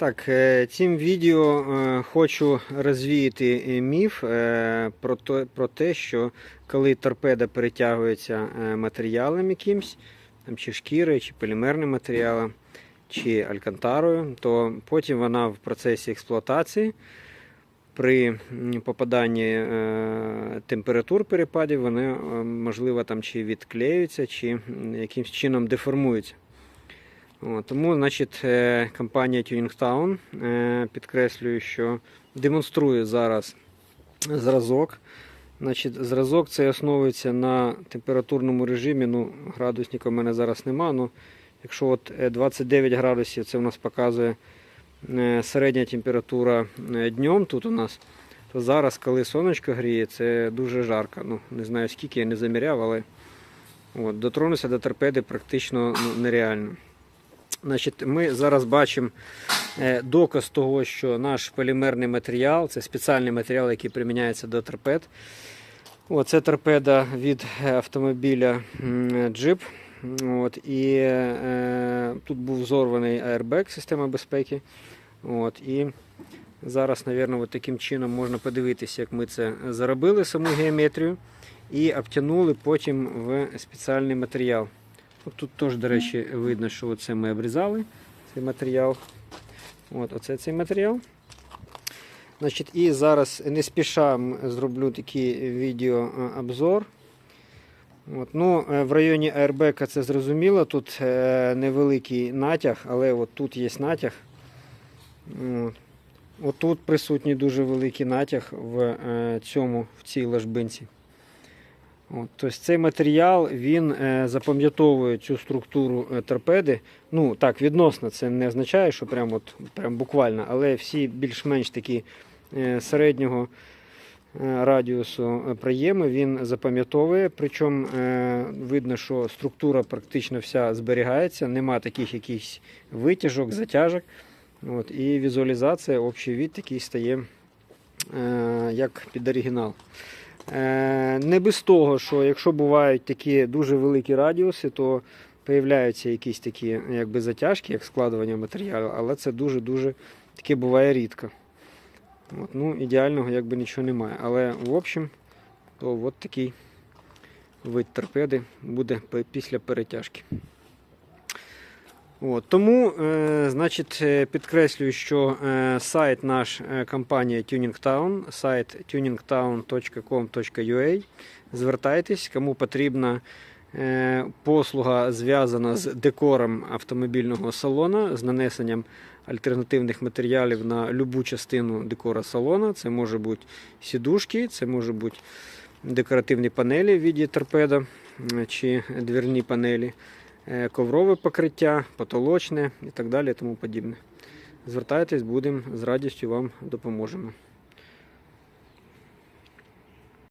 Так, е, цим відео е, хочу розвіяти е, міф е, про те, про те, що коли торпеда перетягується е, матеріалом якимсь, там, чи шкірою, чи полімерним матеріалом, чи алькантарою, то потім вона в процесі експлуатації при попаданні е, температур перепадів, вони, е, можливо, там чи відклеюються, чи якимось чином деформуються. Тому, значить, е, компанія Tuning Town е, підкреслюю, що демонструє зараз зразок. Значить, зразок цей основується на температурному режимі. Ну, градусника в мене зараз нема. Ну, якщо от е, 29 градусів, це у нас показує е, середня температура е, днем тут у нас, то зараз, коли сонечко гріє, це дуже жарко. Ну, не знаю скільки я не заміряв, але от, дотронутися до торпеди практично ну, нереально. Значить, Ми зараз бачимо е, доказ того, що наш полімерний матеріал це спеціальний матеріал, який приміняється до торпед. О, це торпеда від е, автомобіля Jeep. От, і е, тут був взорваний аербек, система безпеки. От, і зараз, мабуть, таким чином можна подивитися, як ми це заробили, саму геометрію, і обтянули потім в спеціальний матеріал. Тут теж, до речі, видно, що це ми обрізали цей матеріал. От, оце цей матеріал. Значить, і зараз не спіша зроблю такий відеообзор. От, ну, е, в районі аербека це зрозуміло, тут е, невеликий натяг, але от тут є натяг. От. От тут присутній дуже великий натяг в е, цьому, в цій ложбинці. От, тобто цей матеріал він е, запам'ятовує цю структуру е, торпеди. Ну так, відносно, це не означає, що прям, от, прям буквально, але всі більш-менш такі е, середнього радіусу проєми він запам'ятовує. Причому видно, що структура практично вся зберігається, нема таких якихось витяжок, затяжок. От, і візуалізація, общий від такий стає як під оригінал. Е, Не без того, що якщо бувають такі дуже великі радіуси, то появляються якісь такі якби, затяжки, як складування матеріалу, але це дуже-дуже таке буває рідко. От, ну, ідеального якби нічого немає. Але в общем, то от такий вид торпеди буде після перетяжки. От, тому, е, значить, е, підкреслюю, що е, сайт наш е, компанія Tuning Town, сайт tuningtown.com.ua. Звертайтесь, кому потрібна е, послуга зв'язана з декором автомобільного салона, з нанесенням альтернативних матеріалів на любу частину декора салона. Це може бути сідушки, це може бути декоративні панелі в віді торпеда чи двірні панелі е, коврове покриття, потолочне і так далі. Тому подібне. Звертайтесь, будемо з радістю вам допоможемо.